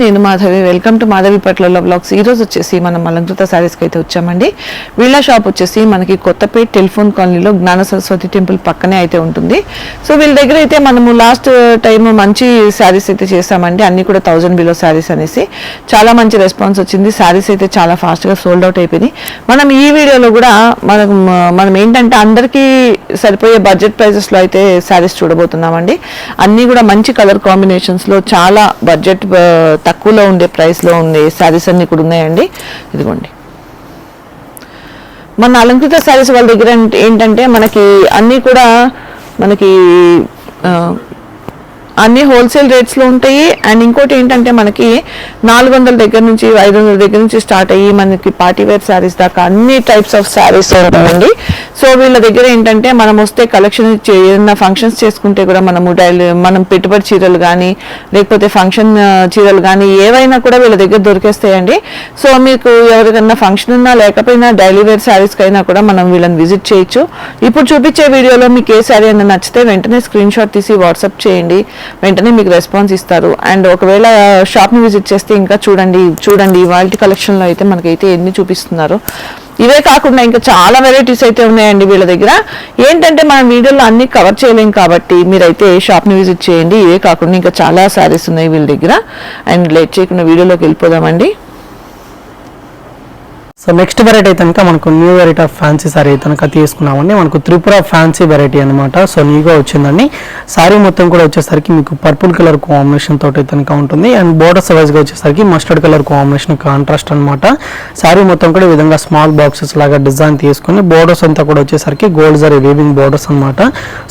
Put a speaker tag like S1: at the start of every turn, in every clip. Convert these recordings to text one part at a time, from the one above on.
S1: నేను Madhavi welcome to Madhavi పట్లలో blogs ఈరోజు వచ్చేసి మనం అలంకృత శారీస్కి అయితే వచ్చామండి. వీళ్ళ షాప్ వచ్చేసి మనకి కొత్తపేట టెలిఫోన్ కాలనీలో జ్ఞాన సరస్వతి టెంపుల్ పక్కనే అయితే ఉంటుంది. సో వీళ్ళ దగ్గర అయితే మనము లాస్ట్ టైం మంచి శారీస్ అయితే చేసామండి అన్ని కూడా థౌజండ్ బిలో శారీస్ అనేసి. చాలా మంచి రెస్పాన్స్ వచ్చింది. శారీస్ అయితే చాలా ఫాస్ట్గా సోల్డ్ అవుట్ అయిపోయినాయి. మనం ఈ వీడియోలో కూడా మనం మనం ఏంటంటే అందరికీ సరిపోయే బడ్జెట్ ప్రైజెస్లో అయితే శారీస్ చూడబోతున్నామండి. అన్నీ కూడా మంచి కలర్ కాంబినేషన్స్లో చాలా బడ్జెట్ తక్కువలో తక్కువలో ఉండే ప్రైస్లో ఉండే శారీస్ అన్నీ కూడా ఉన్నాయండి. ఇదిగోండి. మన అలంకృత శారీస్ వాళ్ళ దగ్గర ఏంటంటే మనకి అన్నీ కూడా మనకి అన్నీ అన్ని హోల్సేల్ రేట్స్లో ఉంటాయి. అండ్ ఇంకోటి ఏంటంటే మనకి నాలుగు వందల దగ్గర నుంచి ఐదు వందల దగ్గర నుంచి స్టార్ట్ అయ్యి మనకి పార్టీ వేర్ శారీస్ దాకా అన్ని టైప్స్ ఆఫ్ శారీస్ ఉంటాయండి. సో వీళ్ళ దగ్గర ఏంటంటే మనం వస్తే కలెక్షన్ ఏదైనా ఫంక్షన్స్ చేసుకుంటే కూడా మనము డైలీ మనం పెట్టుబడి చీరలు కానీ లేకపోతే ఫంక్షన్ చీరలు కానీ ఏవైనా కూడా వీళ్ళ దగ్గర దొరికేస్తాయండి. సో మీకు ఎవరికైనా ఫంక్షన్ ఉన్నా లేకపోయినా డైలీ వేర్ శారీస్కి అయినా కూడా మనం వీళ్ళని విజిట్ చేయొచ్చు. ఇప్పుడు చూపించే వీడియోలో మీకు ఏ శారీ అయినా నచ్చితే వెంటనే స్క్రీన్ షాట్ తీసి వాట్సాప్ చేయండి. వెంటనే మీకు రెస్పాన్స్ ఇస్తారు. అండ్ ఒకవేళ షాప్ని విజిట్ చేస్తే ఇంకా చూడండి చూడండి వాళ్ళ కలెక్షన్లో అయితే మనకైతే ఎన్ని చూపిస్తున్నారు. ఇవే కాకుండా ఇంకా చాలా వెరైటీస్ అయితే ఉన్నాయండి వీళ్ళ దగ్గర. ఏంటంటే మనం వీడియోలో అన్ని కవర్ చేయలేం కాబట్టి మీరైతే షాప్ని విజిట్ చేయండి. ఇవే కాకుండా ఇంకా చాలా శారీస్ ఉన్నాయి వీళ్ళ దగ్గర. అండ్ లేట్ చేయకుండా వీడియోలోకి వెళ్ళిపోదామండి.
S2: సో నెక్స్ట్ వెరైటీ అయితే కనుక మనకు new variety of fancy sari అయితే కనుక తీసుకున్నామండి. మనకు త్రిపుర ఫ్యాన్సీ వెరైటీ అనమాట సో న్యూగా వచ్చిందండి. సారీ మొత్తం కూడా వచ్చేసరికి మీకు పర్పుల్ కలర్ కాంబినేషన్ తోటి కనుక ఉంటుంది. అండ్ బోర్డర్స్ వైజ్గా వచ్చేసరికి మస్టర్డ్ కలర్ కాంబినేషన్ కాంట్రాస్ట్ అనమాట సారీ మొత్తం కూడా ఈ విధంగా స్మాల్ బాక్సెస్ లాగా డిజైన్ తీసుకొని బోర్డర్స్ అంతా కూడా వచ్చేసరికి గోల్డ్ జరీ వీవింగ్ బోర్డర్స్ అనమాట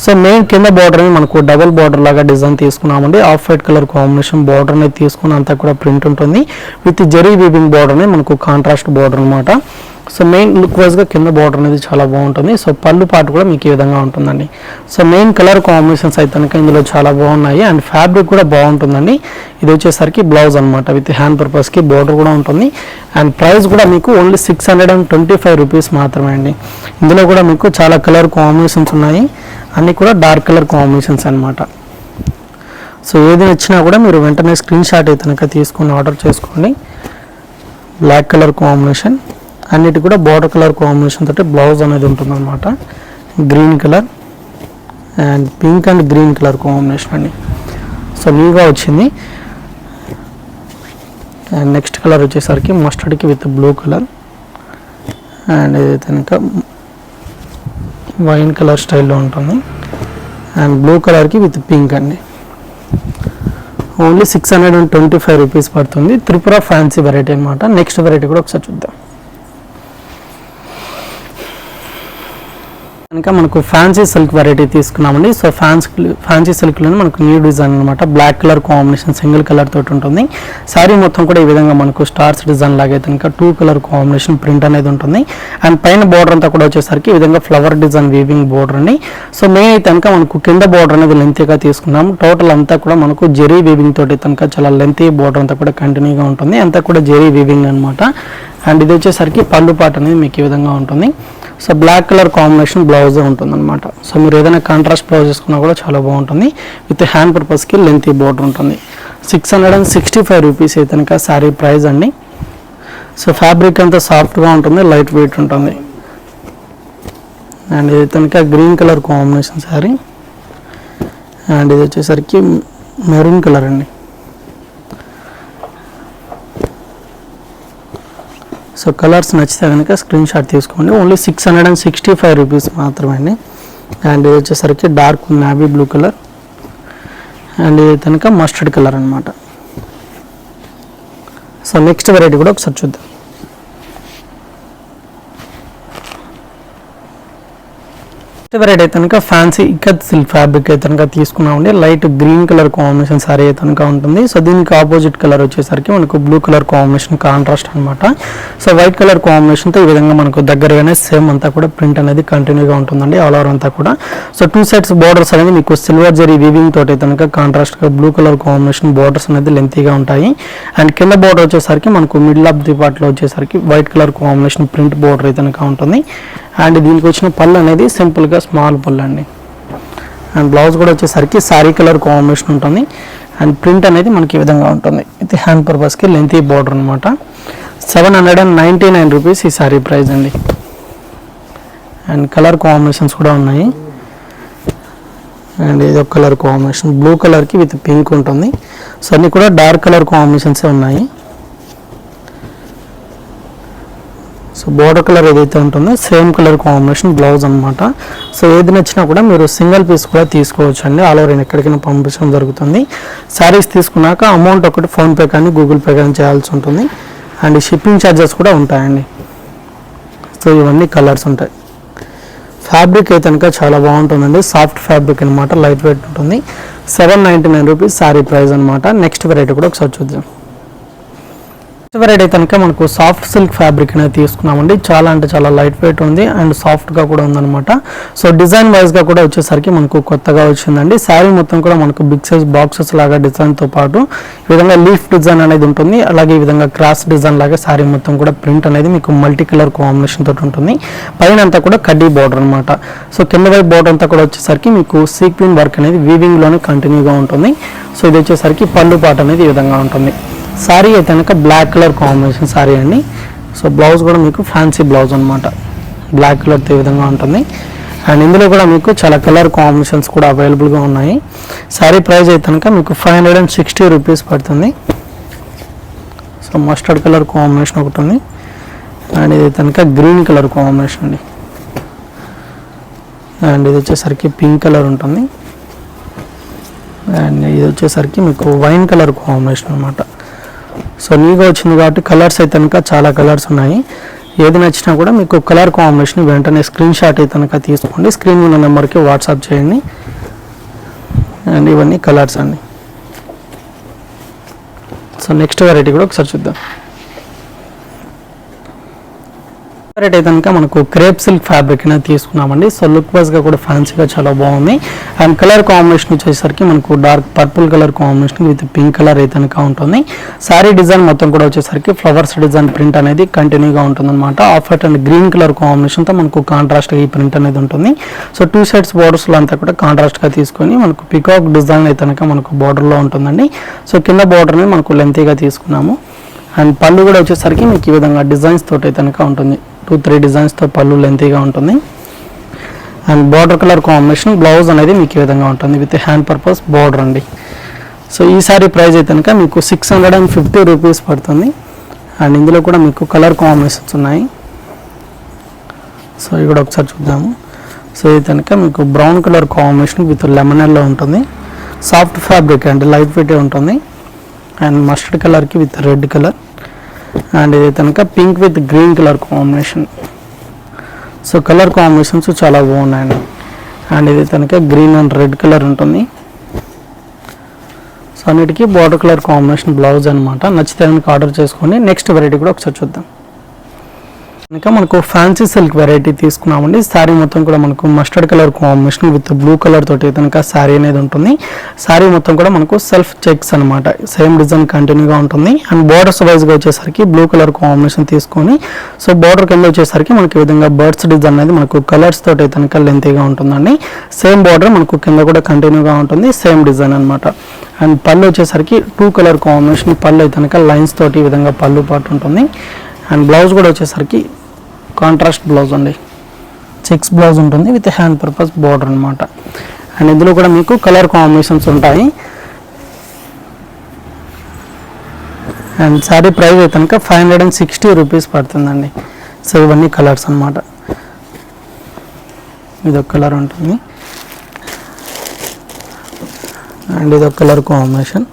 S2: సో మెయిన్ కింద బోర్డర్ మనకు డబుల్ బోర్డర్ లాగా డిజైన్ తీసుకున్నామండి. Off white colour combination border అనేది తీసుకుని అంతా కూడా ప్రింట్ ఉంటుంది. విత్ జరీ వీవింగ్ బోర్డర్ మనకు కాంట్రాస్ట్ బోర్డర్ అనమాట సో మెయిన్ లుక్ వైజ్గా కింద బోర్డర్ అనేది చాలా బాగుంటుంది. సో పళ్ళు పాటు కూడా మీకు ఈ విధంగా ఉంటుందండి. సో మెయిన్ కలర్ కాంబినేషన్స్ అయితే కనుక ఇందులో చాలా బాగున్నాయి. అండ్ ఫ్యాబ్రిక్ కూడా బాగుంటుందండి. ఇది వచ్చేసరికి బ్లౌజ్ అనమాట విత్ హ్యాండ్ పర్పస్కి బార్డర్ కూడా ఉంటుంది. అండ్ ప్రైస్ కూడా మీకు only six hundred and twenty five rupees మాత్రమే అండి. ఇందులో కూడా మీకు చాలా కలర్ కాంబినేషన్స్ ఉన్నాయి. అన్నీ కూడా డార్క్ కలర్ కాంబినేషన్స్ అనమాట సో ఏది నచ్చినా కూడా మీరు వెంటనే స్క్రీన్ షాట్ అయితే కనుక తీసుకొని ఆర్డర్ చేసుకోండి. బ్లాక్ కలర్ కాంబినేషన్ అన్నిటి కూడా బార్డర్ కలర్ కాంబినేషన్ తోటి బ్లౌజ్ అనేది ఉంటుందన్నమాట. Green colour and pink and green colour combination అండి. సో న్యూగా వచ్చింది. అండ్ నెక్స్ట్ కలర్ వచ్చేసరికి మస్టర్డ్కి విత్ బ్లూ కలర్ అండ్ ఏదైతే కనుక వైన్ కలర్ స్టైల్లో ఉంటుంది. అండ్ బ్లూ కలర్కి విత్ పింక్ అండి. Only six hundred and twenty five rupees పడుతుంది. త్రిపుర ఫ్యాన్సీ వెరైటీ అనమాట నెక్స్ట్ వెరైటీ కూడా ఒకసారి చూద్దాం. కనుక మనకు ఫ్యాన్సీ సిల్క్ వెరైటీ తీసుకున్నామండి. సో ఫ్యాన్స్ ఫ్యాన్సీ సిల్క్లోనే మనకు న్యూ డిజైన్ అనమాట black colour combination single colour తోటి ఉంటుంది. శారీ మొత్తం కూడా ఈ విధంగా మనకు స్టార్స్ డిజైన్ లాగా అయితే కనుక టూ కలర్ కాంబినేషన్ ప్రింట్ అనేది ఉంటుంది. అండ్ పైన బార్డర్ అంతా కూడా వచ్చేసరికి ఈ విధంగా ఫ్లవర్ డిజైన్ వీవింగ్ బోర్డర్ అండి. సో మెయిన్ అయితే కనుక మనకు కింద బోర్డర్ అనేది లెంతీగా తీసుకున్నాం. టోటల్ అంతా కూడా మనకు జెరీ వీవింగ్ తోటి కనుక చాలా లెంతీ బోర్డర్ అంతా కూడా కంటిన్యూగా ఉంటుంది. అంతా కూడా జెరీ వీవింగ్ అనమాట అండ్ ఇది వచ్చేసరికి పళ్ళు పాట అనేది మీకు ఈ విధంగా ఉంటుంది. So black colour combination blouse ఉంటుంది అనమాట సో మీరు ఏదైనా కాంట్రాస్ట్ బ్లౌజ్ చేసుకున్నా కూడా చాలా బాగుంటుంది. విత్ హ్యాండ్ పర్పస్కి లెంత్ బోర్డర్ ఉంటుంది. Six hundred and sixty five rupees అయితే కనుక శారీ ప్రైస్ అండి. సో ఫ్యాబ్రిక్ అంతా సాఫ్ట్గా ఉంటుంది లైట్ వెయిట్ ఉంటుంది. అండ్ ఇది కనుక green colour combination sari. And ఇది వచ్చేసరికి మెరూన్ కలర్ అండి. సో కలర్స్ నచ్చితే కనుక స్క్రీన్ షాట్ తీసుకోండి. Only six hundred and sixty five rupees మాత్రమే అండి అండ్ ఇది వచ్చేసరికి dark navy blue colour and ఇది కనుక మస్టర్డ్ కలర్ అనమాట సో నెక్స్ట్ వెరైటీ కూడా ఒకసారి చూద్దాం. నెక్స్ట్ వెరైటీ అయితే కనుక ఫ్యాన్సీ ఇక్కత్ సిల్క్ ఫ్యాబ్రిక్ అయితే కనుక తీసుకున్నామండి light green colour combination sari అయితే కనుక ఉంటుంది. సో దీనికి ఆపోజిట్ కలర్ వచ్చేసరికి మనకు బ్లూ కలర్ కాంబినేషన్ కాంట్రాస్ట్ అనమాట సో వైట్ కలర్ కాంబినేషన్తో ఈ విధంగా మనకు దగ్గరగానే సేమ్ అంతా కూడా ప్రింట్ అనేది కంటిన్యూగా ఉంటుందండి. ఆల్ ఓవర్ అంతా కూడా. సో టూ సైడ్స్ బోర్డర్స్ అనేది మీకు సిల్వర్ జరీ వీవింగ్ తోటి అయితే కనుక కాంట్రాస్ట్గా బ్లూ కలర్ కాంబినేషన్ బోర్డర్స్ అనేది లెంతీగా ఉంటాయి. అండ్ కింద బార్డర్ వచ్చేసరికి మనకు మిడిల్ ఆఫ్ ది పార్ట్లో వచ్చేసరికి white colour combination print border అయితే కనుక ఉంటుంది. అండ్ దీనికి వచ్చిన పళ్ళు అనేది సింపుల్గా స్మాల్ పళ్ళు అండి అండ్ బ్లౌజ్ కూడా వచ్చేసరికి శారీ కలర్ కాంబినేషన్ ఉంటుంది. అండ్ ప్రింట్ అనేది మనకి ఈ విధంగా ఉంటుంది. ఇది హ్యాండ్ పర్పస్కి లెంతీ బార్డర్ అనమాట seven hundred and ninety nine rupees ఈ శారీ ప్రైస్ అండి. అండ్ కలర్ కాంబినేషన్స్ కూడా ఉన్నాయి. అండ్ ఇది ఒక కలర్ కాంబినేషన్ బ్లూ కలర్కి విత్ పింక్ ఉంటుంది. సో అన్నీ కూడా డార్క్ కలర్ కాంబినేషన్స్ ఉన్నాయి. సో బోర్డర్ కలర్ ఏదైతే ఉంటుందో సేమ్ కలర్ కాంబినేషన్ బ్లౌజ్ అనమాట సో ఏది నచ్చినా కూడా మీరు సింగిల్ పీస్ కూడా తీసుకోవచ్చు అండి ఆల్ ఓవర్ ఎక్కడికైనా పంపించడం జరుగుతుంది. శారీస్ తీసుకున్నాక అమౌంట్ ఒకటి ఫోన్పే కానీ గూగుల్ పే కానీ చేయాల్సి ఉంటుంది. అండ్ షిప్పింగ్ ఛార్జెస్ కూడా ఉంటాయండి. సో ఇవన్నీ కలర్స్ ఉంటాయి. ఫ్యాబ్రిక్ అయితే కనుక చాలా బాగుంటుందండి. సాఫ్ట్ ఫ్యాబ్రిక్ అనమాట లైట్ వెయిట్ ఉంటుంది. Seven ninety nine rupees sari price అనమాట నెక్స్ట్ వెరైటీ కూడా ఒకసారి చూద్దాం. వెరైటీ కనుక మనకు సాఫ్ట్ సిల్క్ ఫ్యాబ్రిక్ అనేది తీసుకున్నామండి. చాలా అంటే చాలా లైట్ వెయిట్ ఉంది అండ్ సాఫ్ట్గా కూడా ఉందన్నమాట. సో డిజైన్ వైజ్గా కూడా వచ్చేసరికి మనకు కొత్తగా వచ్చిందండి. శారీ మొత్తం కూడా మనకు బిగ్ సైజ్ బాక్సెస్ లాగా డిజైన్తో పాటు ఈ విధంగా లీఫ్ డిజైన్ అనేది ఉంటుంది. అలాగే ఈ విధంగా క్రాస్ డిజైన్ లాగా శారీ మొత్తం కూడా ప్రింట్ అనేది మీకు మల్టీ కలర్ కాంబినేషన్ తోటి ఉంటుంది. పైన అంతా కూడా కడ్డీ బార్డర్ అనమాట సో కింద వైపు బార్డర్ అంతా కూడా వచ్చేసరికి మీకు సీక్విన్ వర్క్ అనేది వీవింగ్లోనే కంటిన్యూగా ఉంటుంది. సో ఇది వచ్చేసరికి పళ్ళు పాట అనేది ఈ విధంగా ఉంటుంది. సారీ అయితే కనుక బ్లాక్ కలర్ కాంబినేషన్ సారీ అండి. సో బ్లౌజ్ కూడా మీకు ఫ్యాన్సీ బ్లౌజ్ అనమాట బ్లాక్ కలర్ ఈ విధంగా ఉంటుంది. అండ్ ఇందులో కూడా మీకు చాలా కలర్ కాంబినేషన్స్ కూడా అవైలబుల్గా ఉన్నాయి. సారీ ప్రైస్ అయితే కనుక మీకు five hundred and sixty rupees పడుతుంది. సో మస్టర్డ్ కలర్ కాంబినేషన్ ఒకటి ఉంది. అండ్ ఇది కనుక గ్రీన్ కలర్ కాంబినేషన్ అండి. అండ్ ఇది వచ్చేసరికి పింక్ కలర్ ఉంటుంది. అండ్ ఇది వచ్చేసరికి మీకు వైన్ కలర్ కాంబినేషన్ అనమాట సో నీగా వచ్చింది కాబట్టి కలర్స్ అయితే కనుక చాలా కలర్స్ ఉన్నాయి. ఏది నచ్చినా కూడా మీకు కలర్ కాంబినేషన్ వెంటనే స్క్రీన్ షాట్ అయితే కనుక తీసుకోండి. స్క్రీన్ ఉన్న నెంబర్కి వాట్సాప్ చేయండి. అండ్ ఇవన్నీ కలర్స్ అండి. సో నెక్స్ట్ వెరైటీ కూడా ఒకసారి చూద్దాం. వెరైటీ అయితే కనుక మనకు క్రేప్ సిల్క్ ఫ్యాబ్రిక్ అనేది తీసుకున్నామండి. సో లుక్ వైజ్గా కూడా ఫ్యాన్సీగా చాలా బాగుంది. అండ్ కలర్ కాంబినేషన్ వచ్చేసరికి మనకు dark purple colour combination with pink colour అయితే కనుక ఉంటుంది. సారీ డిజైన్ మొత్తం కూడా వచ్చేసరికి ఫ్లవర్స్ డిజైన్ ప్రింట్ అనేది కంటిన్యూగా ఉంటుంది అనమాట off white and green colour కాంబినేషన్తో మనకు కాంట్రాస్ట్ ఈ ప్రింట్ అనేది ఉంటుంది. సో టూ సైడ్స్ బోర్డర్స్ అంతా కూడా కాంట్రాస్ట్గా తీసుకొని మనకు పికాక్ డిజైన్ అయితే కనుక మనకు బార్డర్లో ఉంటుందండి. సో కింద బార్డర్ని మనకు లెంతీగా తీసుకున్నాము. అండ్ పళ్ళు కూడా వచ్చేసరికి మీకు ఈ విధంగా డిజైన్స్ తోటి అయితే కనుక ఉంటుంది. టూ త్రీ డిజైన్స్తో పళ్ళు లెంతీగా ఉంటుంది. And border colour combination blouse అనేది మీకు ఈ విధంగా ఉంటుంది. విత్ హ్యాండ్ పర్పస్ బార్డర్ అండి. సో ఈ సారీ ప్రైస్ అయితే కనుక మీకు six hundred and fifty rupees పడుతుంది. అండ్ ఇందులో కూడా మీకు కలర్ కాంబినేషన్స్ ఉన్నాయి. సో ఇవి కూడా ఒకసారి చూద్దాము. సో ఇది కనుక మీకు బ్రౌన్ కలర్ కాంబినేషన్ విత్ లెమనల్లో ఉంటుంది. సాఫ్ట్ ఫ్యాబ్రిక్ అండి లైట్ వెయిట్ ఉంటుంది. అండ్ మస్టర్డ్ కలర్కి విత్ రెడ్ కలర్ అండ్ ఇది కనుక pink with green colour combination so colour combinations చాలా బాగున్నాయండి. అండ్ ఇది కనుక గ్రీన్ అండ్ రెడ్ కలర్ ఉంటుంది. సో అన్నిటికీ బార్డర్ కలర్ కాంబినేషన్ బ్లౌజ్ అనమాట నచ్చితే కనుక ఆర్డర్ చేసుకొని నెక్స్ట్ వెరైటీ కూడా ఒకసారి చూద్దాం. కనుక మనకు ఫ్యాన్సీ సిల్క్ వెరైటీ తీసుకున్నామండి. శారీ మొత్తం కూడా మనకు mustard colour combination with blue colour తోటి కనుక శారీ అనేది ఉంటుంది. శారీ మొత్తం కూడా మనకు సెల్ఫ్ చెక్స్ అనమాట సేమ్ డిజైన్ కంటిన్యూగా ఉంటుంది. అండ్ బార్డర్స్ వైజ్గా వచ్చేసరికి బ్లూ కలర్ కాంబినేషన్ తీసుకొని సో బార్డర్ కింద వచ్చేసరికి మనకి ఈ విధంగా బర్డ్స్ డిజైన్ అనేది మనకు కలర్స్ తోటి కనుక లెంతీగా ఉంటుందండి. సేమ్ బార్డర్ మనకు కింద కూడా కంటిన్యూగా ఉంటుంది. సేమ్ డిజైన్ అనమాట అండ్ పళ్ళు వచ్చేసరికి టూ కలర్ కాంబినేషన్ పళ్ళు అయితే కనుక లైన్స్ తోటి ఈ విధంగా పళ్ళు పాటు ఉంటుంది. అండ్ బ్లౌజ్ కూడా వచ్చేసరికి కాంట్రాస్ట్ బ్లౌజ్ అండి. చెక్స్ బ్లౌజ్ ఉంటుంది విత్ హ్యాండ్ పర్పస్ బార్డర్ అనమాట అండ్ ఇందులో కూడా మీకు కలర్ కాంబినేషన్స్ ఉంటాయి. అండ్ శారీ ప్రైస్ అయితే కనుక five hundred and sixty rupees పడుతుందండి. సో ఇవన్నీ కలర్స్ అనమాట ఇదొక కలర్ ఉంటుంది. అండ్ ఇదొక కలర్ కాంబినేషన్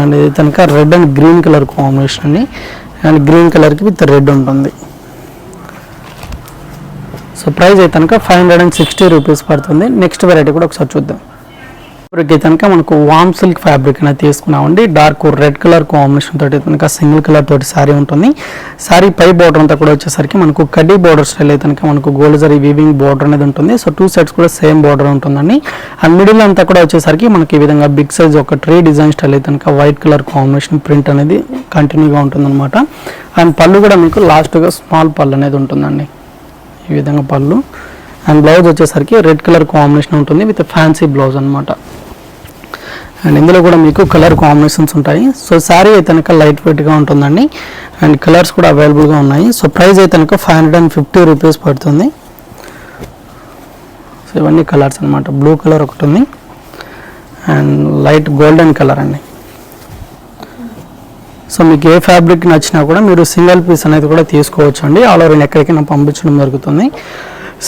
S2: అండ్ ఇది కనుక red and green colour combination అండి. అండ్ గ్రీన్ కలర్కి విత్ రెడ్ ఉంటుంది. సో ప్రైస్ అయితే కనుక five hundred and sixty rupees పడుతుంది. నెక్స్ట్ వెరైటీ కూడా ఒకసారి చూద్దాం. ఇప్పటికి కనుక మనకు వామ్ సిల్క్ ఫ్యాబ్రిక్ అనేది తీసుకున్నామండి. డార్క్ రెడ్ కలర్ కాంబినేషన్ తోటి కనుక సింగిల్ కలర్ తోటి శారీ ఉంటుంది. శారీ పై బార్డర్ అంతా కూడా వచ్చేసరికి మనకు కడ్డీ బార్డర్ స్టైల్ అయితే కనుక మనకు గోల్డ్ జరీ వీవింగ్ బార్డర్ అనేది ఉంటుంది. సో టూ సైడ్స్ కూడా సేమ్ బార్డర్ ఉంటుందండి. అండ్ మిడిల్ అంతా కూడా వచ్చేసరికి మనకి ఈ విధంగా బిగ్ సైజ్ ఒక ట్రీ డిజైన్ స్టైల్ అయితే కనుక వైట్ కలర్ కాంబినేషన్ ప్రింట్ అనేది కంటిన్యూగా ఉంటుందన్నమాట. అండ్ పళ్ళు కూడా మీకు లాస్ట్గా స్మాల్ పళ్ళు అనేది ఉంటుందండి. ఈ విధంగా పళ్ళు. అండ్ బ్లౌజ్ వచ్చేసరికి రెడ్ కలర్ కాంబినేషన్ ఉంటుంది విత్ ఫ్యాన్సీ బ్లౌజ్ అనమాట అండ్ ఇందులో కూడా మీకు కలర్ కాంబినేషన్స్ ఉంటాయి. సో శారీ అయితే కనుక లైట్ వెయిట్గా ఉంటుందండి. అండ్ కలర్స్ కూడా అవైలబుల్గా ఉన్నాయి. సో ప్రైస్ అయితే కనుక five hundred and fifty rupees పడుతుంది. సో ఇవన్నీ కలర్స్ అనమాట బ్లూ కలర్ ఒకటి ఉంది. అండ్ లైట్ గోల్డెన్ కలర్ అండి. సో మీకు ఏ ఫ్యాబ్రిక్ నచ్చినా కూడా మీరు సింగిల్ పీస్ అనేది కూడా తీసుకోవచ్చు అండి ఆల్ ఓవర్ ఎక్కడికైనా పంపించడం జరుగుతుంది.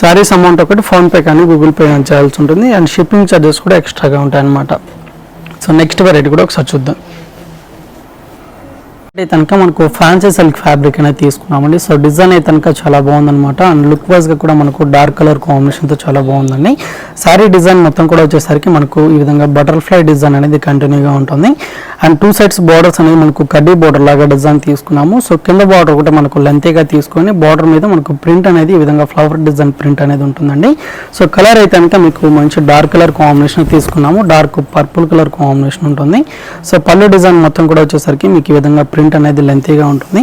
S2: శారీస్ అమౌంట్ ఒకటి ఫోన్పే కానీ గూగుల్ పే కానీ చేయాల్సి ఉంటుంది. అండ్ షిప్పింగ్ ఛార్జెస్ కూడా ఎక్స్ట్రాగా ఉంటాయి అన్నమాట సో నెక్స్ట్ వెరైటీ కూడా ఒకసారి చూద్దాం. అంటే కనుక మనకు ఫ్యాన్సీ సిల్క్ ఫ్యాబ్రిక్ అనేది తీసుకున్నామండి. సో డిజైన్ అయితే కనుక చాలా బాగుందన్నమాట. అండ్ లుక్ వైజ్గా కూడా మనకు డార్క్ కలర్ కాంబినేషన్తో చాలా బాగుందండి. శారీ డిజైన్ మొత్తం కూడా వచ్చేసరికి మనకు ఈ విధంగా బటర్ఫ్లై డిజైన్ అనేది కంటిన్యూగా ఉంటుంది. అండ్ టూ సైడ్స్ బార్డర్స్ అనేది మనకు కడ్డీ బార్డర్ లాగా డిజైన్ తీసుకున్నాము. సో కింద బార్డర్ ఒకటి మనకు లెంతీగా తీసుకొని బార్డర్ మీద మనకు ప్రింట్ అనేది ఈ విధంగా ఫ్లవర్ డిజైన్ ప్రింట్ అనేది ఉంటుందండి. సో కలర్ అయితే కనుక మీకు మంచి డార్క్ కలర్ కాంబినేషన్ తీసుకున్నాము. డార్క్ పర్పుల్ కలర్ కాంబినేషన్ ఉంటుంది. సో పళ్ళు డిజైన్ మొత్తం కూడా వచ్చేసరికి మీకు ఈ విధంగా ప్రింట్ అనేది లెంతీగా ఉంటుంది.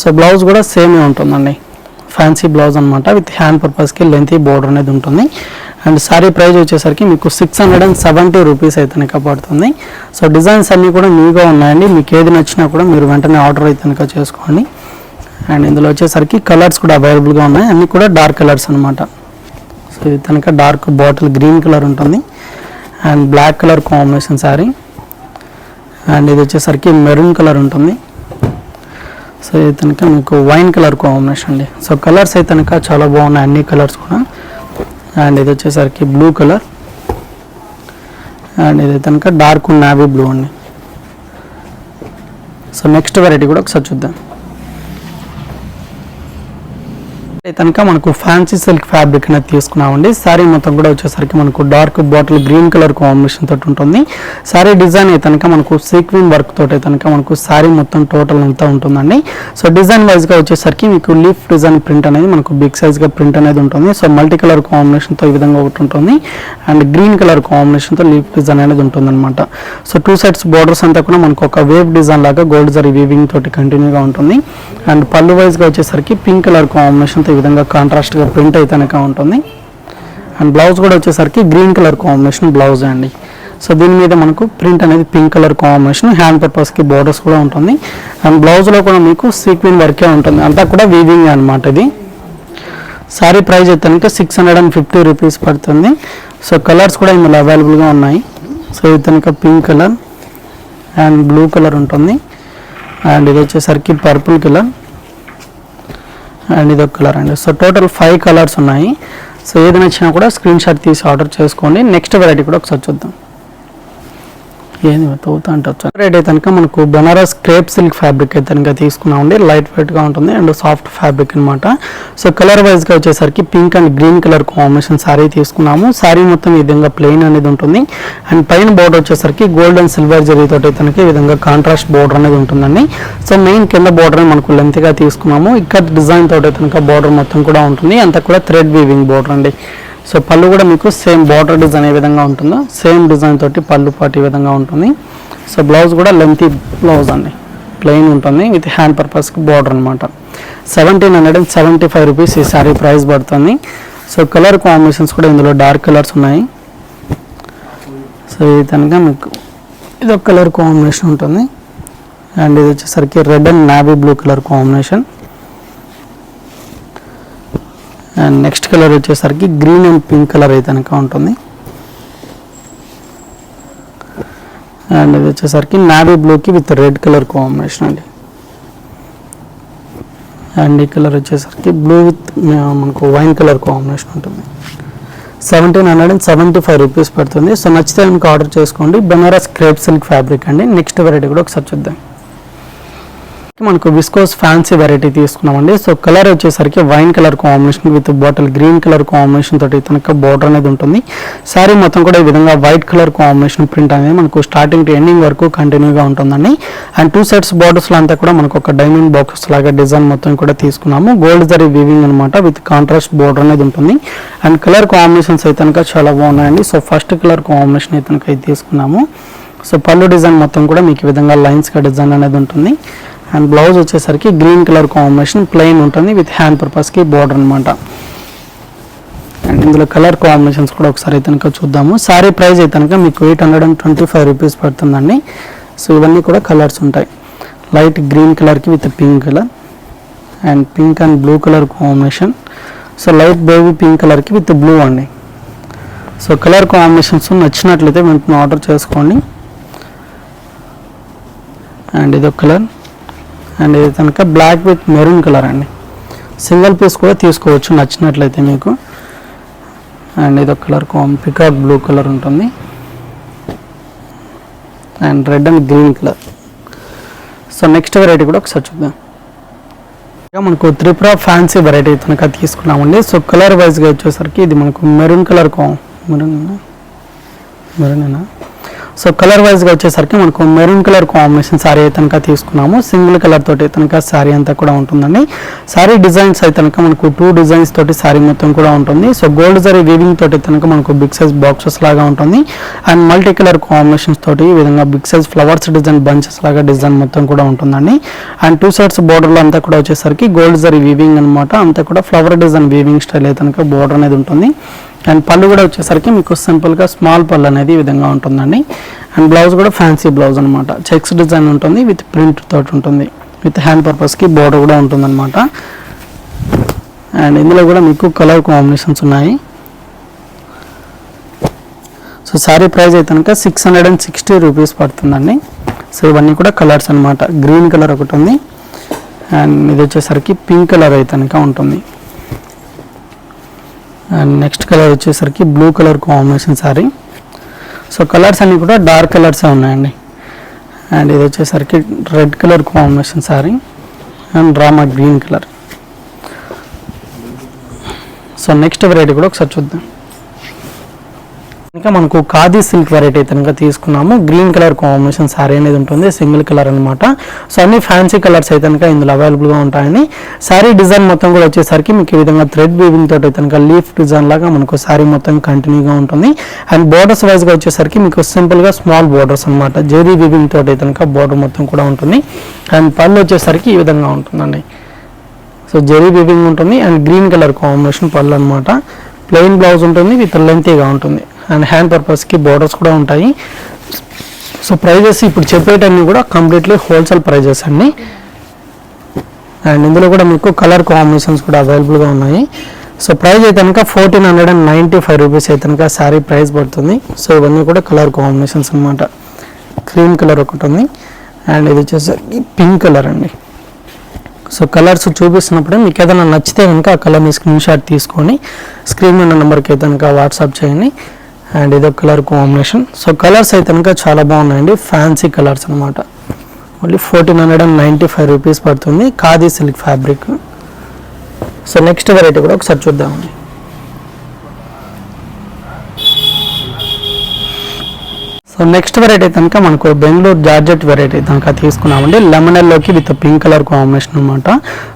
S2: సో బ్లౌజ్ కూడా సేమే ఉంటుందండి. ఫ్యాన్సీ బ్లౌజ్ అనమాట విత్ హ్యాండ్ పర్పస్కి లెంతీ బోర్డర్ అనేది ఉంటుంది. అండ్ సారీ ప్రైజ్ వచ్చేసరికి మీకు six hundred and seventy rupees అయితే కనుక పడుతుంది సో డిజైన్స్ అన్నీ కూడా న్యూగా ఉన్నాయండి. మీకు ఏది నచ్చినా కూడా మీరు వెంటనే ఆర్డర్ అయితే కనుక చేసుకోండి. అండ్ ఇందులో వచ్చేసరికి కలర్స్ కూడా అవైలబుల్గా ఉన్నాయి. అన్నీ కూడా డార్క్ కలర్స్ అనమాట సో ఇది కనుక డార్క్ బాటిల్ గ్రీన్ కలర్ ఉంటుంది. And black colour combination sari and ఇది వచ్చేసరికి మెరూన్ కలర్ ఉంటుంది. సో ఇది కనుక మీకు వైన్ కలర్ కాంబినేషన్ అండి. సో కలర్స్ అయితే కనుక చాలా బాగున్నాయి అన్ని కలర్స్ కూడా. అండ్ ఇది వచ్చేసరికి బ్లూ కలర్. అండ్ ఇది కనుక డార్క్ నావీ బ్లూ అండి. సో నెక్స్ట్ వెరైటీ కూడా ఒకసారి చూద్దాం అయితే కనుక మనకు ఫ్యాన్సీ సిల్క్ ఫ్యాబ్రిక్ అనేది తీసుకున్నామండి. సారీ మొత్తం కూడా వచ్చేసరికి మనకు dark bottle green colour combination తోటి ఉంటుంది. సారీ డిజైన్ అయితే కనుక మనకు సీక్వెన్ వర్క్ తోటి కనుక మనకు సారీ మొత్తం టోటల్ అంతా ఉంటుందండి. సో డిజైన్ వైజ్గా వచ్చేసరికి మీకు లీఫ్ డిజైన్ ప్రింట్ అనేది మనకు బిగ్ సైజ్గా ప్రింట్ అనేది ఉంటుంది. సో మల్టీ కలర్ కాంబినేషన్తో ఈ విధంగా ఒకటి ఉంటుంది. అండ్ గ్రీన్ కలర్ కాంబినేషన్తో లీఫ్ డిజైన్ అనేది ఉంటుందన్నమాట. సో టూ సైడ్స్ బోర్డర్స్ అంతా కూడా మనకు ఒక వేవ్ డిజైన్ లాగా గోల్డ్ జరీ వీవింగ్ తోటి కంటిన్యూగా ఉంటుంది. అండ్ పళ్ళు వైజ్గా వచ్చేసరికి పింక్ కలర్ కాంబినేషన్తో విధంగా కాంట్రాస్ట్గా ప్రింట్ అయితే ఉంటుంది. అండ్ బ్లౌజ్ కూడా వచ్చేసరికి గ్రీన్ కలర్ కాంబినేషన్ బ్లౌజ్ అండి. సో దీని మీద మనకు ప్రింట్ అనేది pink colour combination hand purpose borders కూడా ఉంటుంది. అండ్ బ్లౌజ్లో కూడా మీకు సీక్వెన్ వర్కే ఉంటుంది. అంతా కూడా వీవింగ్ అన్నమాట ఇది. సారీ ప్రైస్ అయితే కనుక six hundred and fifty rupees పడుతుంది. సో కలర్స్ కూడా ఇందులో అవైలబుల్గా ఉన్నాయి. సో ఇది కనుక pink colour and blue colour ఉంటుంది. అండ్ ఇది వచ్చేసరికి పర్పుల్ కలర్ అండ్ ఇది ఒక కలర్ అండి. సో టోటల్ ఫైవ్ కలర్స్ ఉన్నాయి. సో ఏది నచ్చినా కూడా స్క్రీన్ షాట్ తీసి ఆర్డర్ చేసుకోండి. నెక్స్ట్ వెరైటీ కూడా ఒకసారి చూద్దాం. ఏంది తవ్వుతా అంటే రేట్ అయితే కనుక మనకు బెనారస్ క్రేప్ సిల్క్ ఫ్యాబ్రిక్ అయితే కనుక తీసుకున్నామండి. లైట్ వెయిట్గా ఉంటుంది అండ్ సాఫ్ట్ ఫ్యాబ్రిక్ అన్నమాట. సో కలర్ వైజ్గా వచ్చేసరికి pink and green colour combination sari తీసుకున్నాము. సారీ మొత్తం ఈ విధంగా ప్లెయిన్ అనేది ఉంటుంది. అండ్ పైన బోర్డర్ వచ్చేసరికి గోల్డ్ అండ్ సిల్వర్ జరీ తోటి అయితే కనుక ఈ విధంగా కాంట్రాస్ట్ బోర్డర్ అనేది ఉంటుందండి. సో మెయిన్ కింద బోర్డర్ మనకు లెంత్గా తీసుకున్నాము. ఇక్కడ డిజైన్ తోటి అయితే కనుక బోర్డర్ మొత్తం కూడా ఉంటుంది. అంతా కూడా థ్రెడ్ వీవింగ్ బోర్డర్ అండి. సో పళ్ళు కూడా మీకు సేమ్ బార్డర్ డిజైన్ ఏ విధంగా ఉంటుందో సేమ్ డిజైన్ తోటి పళ్ళు పాటు ఈ విధంగా ఉంటుంది. సో బ్లౌజ్ కూడా లెంతీ బ్లౌజ్ అండి. ప్లెయిన్ ఉంటుంది. విత్ హ్యాండ్ పర్పస్కి బార్డర్ అనమాట seventeen hundred and seventy five rupees ఈ శారీ ప్రైస్ పడుతుంది. సో కలర్ కాంబినేషన్స్ కూడా ఇందులో డార్క్ కలర్స్ ఉన్నాయి. సో ఇది కనుక మీకు ఇది ఒక కలర్ కాంబినేషన్ ఉంటుంది. అండ్ ఇది వచ్చేసరికి red and navy blue colour combination and next colour వచ్చేసరికి గ్రీన్ అండ్ పింక్ కలర్ అయితే కనుక ఉంటుంది. అండ్ ఇది వచ్చేసరికి నావీ బ్లూకి విత్ రెడ్ కలర్ కాంబినేషన్ అండి. అండ్ ఈ కలర్ వచ్చేసరికి బ్లూ విత్ మనకు వైన్ కలర్ కాంబినేషన్ ఉంటుంది. Seventeen hundred and seventy five rupees పడుతుంది. సో నచ్చితే మీకు ఆర్డర్ చేసుకోండి. బెనారస్ క్రేప్ సిల్క్ ఫ్యాబ్రిక్ అండి. నెక్స్ట్ వెరైటీ కూడా ఒకసారి చూద్దాం. మనకు విస్కోస్ ఫ్యాన్సీ వెరైటీ తీసుకున్నామండి. సో కలర్ వచ్చేసరికి wine colour combination with bottle green colour combination తోటి తనక బోర్డర్ అనేది ఉంటుంది. సారీ మొత్తం కూడా ఈ విధంగా వైట్ కలర్ కాంబినేషన్ ప్రింట్ అనేది మనకు స్టార్టింగ్ టు ఎండింగ్ వరకు కంటిన్యూగా ఉంటుందండి. అండ్ టూ సైడ్స్ బార్డర్స్లో అంతా కూడా మనకు ఒక డైమండ్ బాక్సెస్ లాగా డిజైన్ మొత్తం కూడా తీసుకున్నాము. గోల్డ్ జరీ వీవింగ్ అనమాట విత్ కాంట్రాస్ట్ బోర్డర్ అనేది ఉంటుంది. అండ్ కలర్ కాంబినేషన్స్ అయితే చాలా బాగున్నాయండి. సో ఫస్ట్ కలర్ కాంబినేషన్ అయితే తీసుకున్నాము. సో పళ్ళు డిజైన్ మొత్తం కూడా మీకు ఈ విధంగా లైన్స్గా డిజైన్ అనేది ఉంటుంది. అండ్ బ్లౌజ్ వచ్చేసరికి గ్రీన్ కలర్ కాంబినేషన్ ప్లెయిన్ ఉంటుంది విత్ హ్యాండ్ పర్పస్కి బోర్డర్ అనమాట అండ్ ఇందులో కలర్ కాంబినేషన్స్ కూడా ఒకసారి అయితే కనుక చూద్దాము. సారీ ప్రైస్ అయితే కనుక మీకు eight hundred and twenty five rupees పడుతుందండి. సో ఇవన్నీ కూడా కలర్స్ ఉంటాయి. లైట్ గ్రీన్ కలర్కి with pink colour and pink and blue colour combination so light baby pink కలర్కి విత్ బ్లూ అండి. సో కలర్ కాంబినేషన్స్ నచ్చినట్లయితే వెంటనే ఆర్డర్ చేసుకోండి. అండ్ ఇది ఒక కలర్ అండ్ ఇది కనుక బ్లాక్ విత్ మెరూన్ కలర్ అండి. సింగిల్ పీస్ కూడా తీసుకోవచ్చు నచ్చినట్లయితే మీకు. అండ్ ఇది ఒక colour calm peacock blue colour ఉంటుంది. And red and green colour so next variety కూడా ఒకసారి చూద్దాం. ఇంకా మనకు త్రిపుర ఫ్యాన్సీ వెరైటీ కనుక తీసుకున్నామండి. సో కలర్ వైజ్గా వచ్చేసరికి ఇది మనకు మెరూన్ కలర్ కామ్ మెరూన్ మెరూనేనా సో కలర్ వైజ్గా వచ్చేసరికి మనకు మెరూన్ కలర్ కాంబినేషన్ శారీ అయితే కనుక తీసుకున్నాము. సింగిల్ కలర్ తోటి కనుక శారీ అంతా కూడా ఉంటుందండి. శారీ డిజైన్స్ అయితే కనుక మనకు టూ డిజైన్స్ తోటి శారీ మొత్తం కూడా ఉంటుంది. సో గోల్డ్ జరీ వీవింగ్ తోటి కనుక మనకు బిగ్ సైజ్ బాక్సెస్ లాగా ఉంటుంది. అండ్ మల్టీ కలర్ కాంబినేషన్స్ తోటి ఈ విధంగా big size flowers design bunches లాగా డిజైన్ మొత్తం కూడా ఉంటుందండి. అండ్ టూ సైడ్స్ బోర్డర్లో అంతా కూడా వచ్చేసరికి గోల్డ్ జరీ వీవింగ్ అనమాట అంతా కూడా ఫ్లవర్ డిజైన్ వీవింగ్ స్టైల్ అయితే కనుక బోర్డర్ అనేది ఉంటుంది. అండ్ పళ్ళు కూడా వచ్చేసరికి మీకు సింపుల్గా స్మాల్ పళ్ళు అనేది ఈ విధంగా ఉంటుందండి. అండ్ బ్లౌజ్ కూడా ఫ్యాన్సీ బ్లౌజ్ అనమాట చెక్స్ డిజైన్ ఉంటుంది విత్ ప్రింట్ తోటి ఉంటుంది. విత్ హ్యాండ్ పర్పస్కి బోర్డర్ కూడా ఉంటుందన్నమాట. అండ్ ఇందులో కూడా మీకు కలర్ కాంబినేషన్స్ ఉన్నాయి. సో శారీ ప్రైస్ అయితే కనుక six hundred and sixty rupees పడుతుందండి. సో ఇవన్నీ కూడా కలర్స్ అనమాట గ్రీన్ కలర్ ఒకటి ఉంది. అండ్ ఇది వచ్చేసరికి పింక్ కలర్ అయితే కనుక ఉంటుంది. అండ్ నెక్స్ట్ కలర్ వచ్చేసరికి blue colour combination sari so colours అన్నీ కూడా డార్క్ కలర్స్ ఉన్నాయండి. అండ్ ఇది వచ్చేసరికి red colour combination sari and drama green colour so next variety కూడా ఒకసారి చూద్దాం. ఇంకా మనకు ఖాదీ సిల్క్ వెరైటీ అయితే కనుక తీసుకున్నాము. గ్రీన్ కలర్ కాంబినేషన్ శారీ అనేది ఉంటుంది సింగిల్ కలర్ అనమాట సో అన్ని ఫ్యాన్సీ కలర్స్ అయితే కనుక ఇందులో అవైలబుల్గా ఉంటాయని. శారీ డిజైన్ మొత్తం కూడా వచ్చేసరికి మీకు ఈ విధంగా థ్రెడ్ వీవింగ్ తోటి అయితే కనుక లీఫ్ డిజైన్ లాగా మనకు శారీ మొత్తం కంటిన్యూగా ఉంటుంది. అండ్ బోర్డర్స్ వైజ్గా వచ్చేసరికి మీకు సింపుల్గా స్మాల్ బోర్డర్స్ అనమాట జెరీ వీవింగ్ తోటి కనుక బోర్డర్ మొత్తం కూడా ఉంటుంది. అండ్ పళ్ళు వచ్చేసరికి ఈ విధంగా ఉంటుందండి. సో జెరీ వీవింగ్ ఉంటుంది. అండ్ గ్రీన్ కలర్ కాంబినేషన్ పళ్ళు అనమాట ప్లెయిన్ బ్లౌజ్ ఉంటుంది విత్ లెంతీగా ఉంటుంది. అండ్ హ్యాండ్ పర్పస్కి బోర్డర్స్ కూడా ఉంటాయి. సో ప్రైజెస్ ఇప్పుడు చెప్పేటన్నీ కూడా కంప్లీట్లీ హోల్సేల్ ప్రైజెస్ అండి. అండ్ ఇందులో కూడా మీకు కలర్ కాంబినేషన్స్ కూడా అవైలబుల్గా ఉన్నాయి. సో ప్రైస్ అయితే కనుక fourteen hundred and ninety five rupees అయితే కనుక శారీ ప్రైస్ పడుతుంది. సో ఇవన్నీ కూడా కలర్ కాంబినేషన్స్ అనమాట క్రీమ్ కలర్ ఒకటి ఉంది. అండ్ ఇది వచ్చేసరికి పింక్ కలర్ అండి. సో కలర్స్ చూపిస్తున్నప్పుడు మీకు ఏదైనా నచ్చితే కనుక ఆ కలర్ని స్క్రీన్ షాట్ తీసుకొని స్క్రీన్ ఉన్న నెంబర్కి అయితే కనుక వాట్సాప్ చేయండి. అండ్ ఇదో కలర్ కాంబినేషన్ సో కలర్స్ అయితే కనుక చాలా బాగున్నాయండి. ఫ్యాన్సీ కలర్స్ అనమాట only fourteen hundred and ninety five rupees పడుతుంది. Khadi silk fabric so next variety కూడా ఒకసారి చూద్దామండి. సో నెక్స్ట్ వెరైటీ కనుక మనకు బెంగళూరు జార్జెట్ వెరైటీ కనుక తీసుకున్నామండి. లెమనల్లోకి విత్ పింక్ కలర్ కాంబినేషన్ అనమాట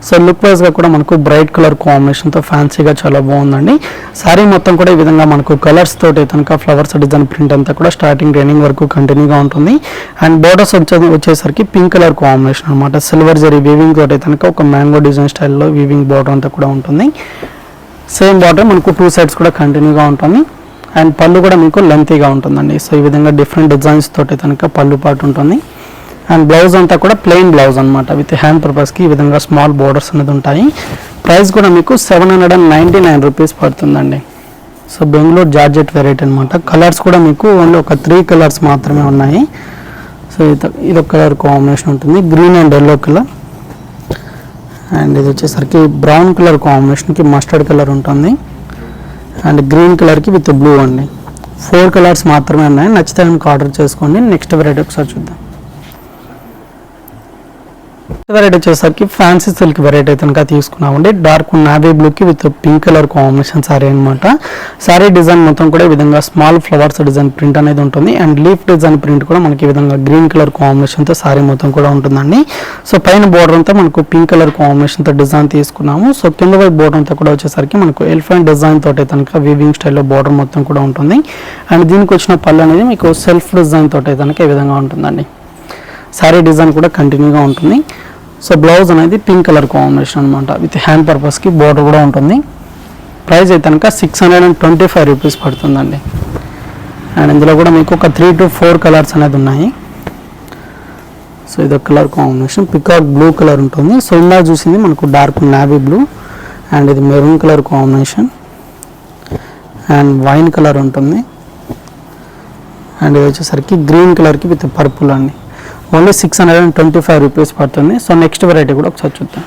S2: సో లుక్ వైజ్గా కూడా మనకు బ్రైట్ కలర్ కాంబినేషన్తో ఫ్యాన్సీగా చాలా బాగుందండి. శారీ మొత్తం కూడా ఈ విధంగా మనకు కలర్స్ తోటి కనుక ఫ్లవర్స్ డిజైన్ ప్రింట్ అంతా కూడా స్టార్టింగ్ ట్రైనింగ్ వరకు కంటిన్యూగా ఉంటుంది. అండ్ బోర్డర్స్ వచ్చే వచ్చేసరికి పింక్ కలర్ కాంబినేషన్ అనమాట సిల్వర్ జరీ వీవింగ్ తోటి కనుక ఒక మ్యాంగో డిజైన్ స్టైల్లో వీవింగ్ బోర్డర్ అంతా కూడా ఉంటుంది. సేమ్ బార్డర్ మనకు టూ సైడ్స్ కూడా కంటిన్యూగా ఉంటుంది. అండ్ పళ్ళు కూడా మీకు లెంతీగా ఉంటుందండి. సో ఈ విధంగా డిఫరెంట్ డిజైన్స్ తోటి కనుక పళ్ళు పాటు ఉంటుంది. అండ్ బ్లౌజ్ అంతా కూడా ప్లెయిన్ బ్లౌజ్ అనమాట విత్ హ్యాండ్ పర్పస్కి ఈ విధంగా స్మాల్ బోర్డర్స్ అనేది ఉంటాయి. ప్రైస్ కూడా మీకు seven hundred and ninety nine rupees పడుతుందండి. సో బెంగళూరు జార్జెట్ వెరైటీ అనమాట కలర్స్ కూడా మీకు ఓన్లీ ఒక త్రీ కలర్స్ మాత్రమే ఉన్నాయి. సో ఇది ఇది ఒక కలర్ కాంబినేషన్ ఉంటుంది. Green and yellow colour and ఇది వచ్చేసరికి బ్రౌన్ కలర్ కాంబినేషన్కి మస్టర్డ్ కలర్ ఉంటుంది. అండ్ గ్రీన్ కలర్కి విత్ బ్లూ అండి. ఫోర్ కలర్స్ మాత్రమే ఉన్నాయి. నచ్చితే కనుక ఆర్డర్ చేసుకోండి. నెక్స్ట్ వెరైటీ ఒకసారి చూద్దాం. వెరైటీ వచ్చేసరికి ఫ్యాన్సీ సిల్క్ వెరైటీ కనుక తీసుకున్నామండి. డార్క్ నావీ బ్లూకి with pink colour combination sari అనమాట సారీ డిజైన్ మొత్తం కూడా ఈ విధంగా స్మాల్ ఫ్లవర్స్ డిజైన్ ప్రింట్ అనేది ఉంటుంది. అండ్ లీఫ్ డిజైన్ ప్రింట్ కూడా మనకి ఈ విధంగా గ్రీన్ కలర్ కాంబినేషన్తో సారీ మొత్తం కూడా ఉంటుందండి. సో పైన బోర్డర్ అంతా మనకు పింక్ కలర్ కాంబినేషన్తో డిజైన్ తీసుకున్నాము. సో కింద వైపు బోర్డర్ అంతా కూడా వచ్చేసరికి మనకు ఎలిఫెంట్ డిజైన్ తోటి కనుక వీవింగ్ స్టైల్లో బోర్డర్ మొత్తం కూడా ఉంటుంది. అండ్ దీనికి వచ్చిన పళ్ళు అనేది మీకు సెల్ఫ్ డిజైన్ తోటి కనుక ఈ విధంగా ఉంటుందండి. సారీ డిజైన్ కూడా కంటిన్యూగా ఉంటుంది. సో బ్లౌజ్ అనేది పింక్ కలర్ కాంబినేషన్ అనమాట విత్ హ్యాండ్ పర్పస్కి బోర్డర్ కూడా ఉంటుంది. ప్రైస్ అయితే కనుక six hundred and twenty five rupees పడుతుందండి. అండ్ ఇందులో కూడా మీకు ఒక త్రీ టు ఫోర్ కలర్స్ అనేది ఉన్నాయి. సో ఇది ఒక colour combination. Peacock blue colour ఉంటుంది. సో ఇందా చూసింది మనకు డార్క్ నావీ బ్లూ. అండ్ ఇది maroon colour combination. And wine colour ఉంటుంది. అండ్ ఇది వచ్చేసరికి గ్రీన్ కలర్కి విత్ పర్పుల్ అండి. Only six hundred and twenty five rupees పడుతుంది. సో నెక్స్ట్ వెరైటీ కూడా ఒకసారి చూద్దాం.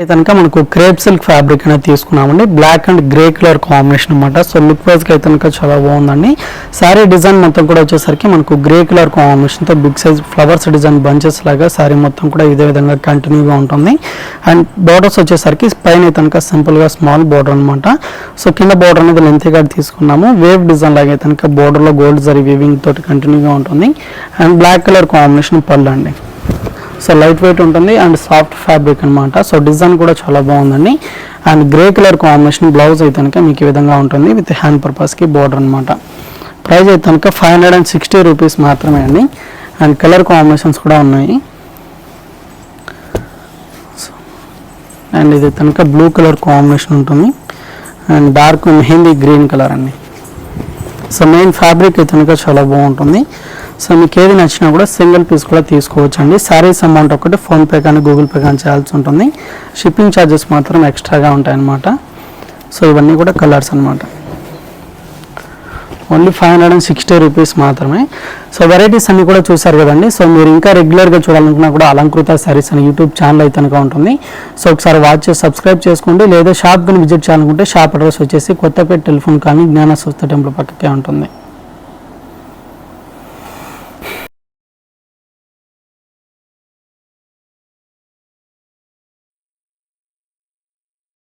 S2: అయితే కనుక మనకు క్రేప్ సిల్క్ ఫ్యాబ్రిక్ అనేది తీసుకున్నామండి. Black and grey colour combination అనమాట సో లుక్ వైజ్కి అయితే కనుక చాలా బాగుందండి. శారీ డిజైన్ మొత్తం కూడా వచ్చేసరికి మనకు గ్రే కలర్ కాంబినేషన్తో big size flowers design bunches లాగా శారీ మొత్తం కూడా ఇదే విధంగా కంటిన్యూగా ఉంటుంది. అండ్ బార్డర్స్ వచ్చేసరికి పైన అయితే కనుక సింపుల్గా స్మాల్ బార్డర్ అనమాట సో కింద బార్డర్ అనేది లెంతీగా తీసుకున్నాము. వేవ్ డిజైన్ లాగా అయితే కనుక బార్డర్లో గోల్డ్ జరీ వీవింగ్ తోటి కంటిన్యూగా ఉంటుంది. అండ్ బ్లాక్ కలర్ కాంబినేషన్ పళ్ళు అండి. సో లైట్ వెయిట్ ఉంటుంది అండ్ సాఫ్ట్ ఫ్యాబ్రిక్ అనమాట సో డిజైన్ కూడా చాలా బాగుందండి. And grey colour combination blouse అయితే కనుక మీకు ఈ విధంగా ఉంటుంది విత్ హ్యాండ్ పర్పస్కి బార్డర్ అనమాట ప్రైస్ అయితే కనుక five hundred and sixty rupees మాత్రమే అండి. అండ్ కలర్ కాంబినేషన్స్ కూడా ఉన్నాయి. అండ్ ఇది కనుక బ్లూ కలర్ కాంబినేషన్ ఉంటుంది. And dark mehndi green colour అండి. సో మెయిన్ ఫ్యాబ్రిక్ అయితే కనుక చాలా బాగుంటుంది. సో మీకు ఏది నచ్చినా కూడా సింగిల్ పీస్ కూడా తీసుకోవచ్చు అండి శారీస్ అమౌంట్ ఒకటి ఫోన్పే కానీ గూగుల్ పే కానీ చేయాల్సి ఉంటుంది. షిప్పింగ్ ఛార్జెస్ మాత్రం ఎక్స్ట్రాగా ఉంటాయన్నమాట. సో ఇవన్నీ కూడా కలర్స్ అనమాట only five hundred and sixty rupees మాత్రమే. సో వెరైటీస్ అన్ని కూడా చూసారు కదండి. సో మీరు ఇంకా రెగ్యులర్గా చూడాలనుకున్నా కూడా అలంకృత శారీస్ అని యూట్యూబ్ ఛానల్ అయితే కనుక ఉంటుంది. సో ఒకసారి వాచ్ చేసి సబ్స్క్రైబ్ చేసుకోండి. లేదా షాప్ కానీ విజిట్ చేయాలనుకుంటే షాప్ అడ్రస్ వచ్చేసి కొత్తపేట టెలిఫోన్ కానీ జ్ఞాన సంస్థ టెంపుల్ పక్కకే ఉంటుంది.